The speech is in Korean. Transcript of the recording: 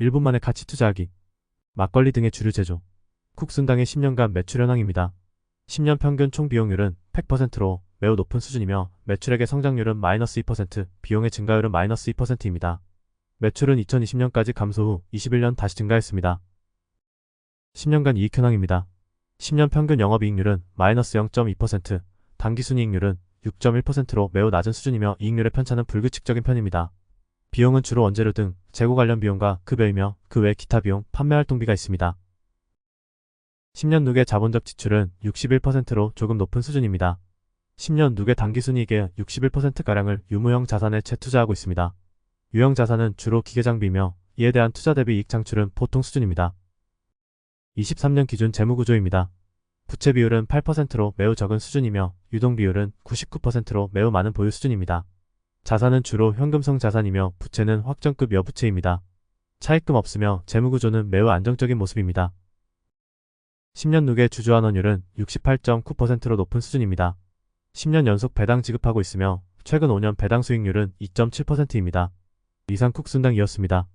1분 만에 가치 투자하기. 막걸리 등의 주류 제조. 쿡순당의 10년간 매출 현황입니다. 10년 평균 총 비용률은 100%로 매우 높은 수준이며 매출액의 성장률은 마이너스 2%, 비용의 증가율은 마이너스 2%입니다. 매출은 2020년까지 감소 후 21년 다시 증가했습니다. 10년간 이익 현황입니다. 10년 평균 영업이익률은 마이너스 0.2%, 당기순이익률은 6.1%로 매우 낮은 수준이며 이익률의 편차는 불규칙적인 편입니다. 비용은 주로 원재료 등 재고 관련 비용과 급여이며 그 외 기타 비용, 판매 활동비가 있습니다. 10년 누계 자본적 지출은 61%로 조금 높은 수준입니다. 10년 누계 당기순이익의 61%가량을 유무형 자산에 재투자하고 있습니다. 유형 자산은 주로 기계장비이며 이에 대한 투자 대비 이익 창출은 보통 수준입니다. 23년 기준 재무구조입니다. 부채 비율은 8%로 매우 적은 수준이며 유동 비율은 99%로 매우 많은 보유 수준입니다. 자산은 주로 현금성 자산이며 부채는 확정급 여부채입니다. 차입금 없으며 재무구조는 매우 안정적인 모습입니다. 10년 누계 주주환원율은 68.9%로 높은 수준입니다. 10년 연속 배당 지급하고 있으며 최근 5년 배당 수익률은 2.7%입니다. 이상 쿡순당이었습니다.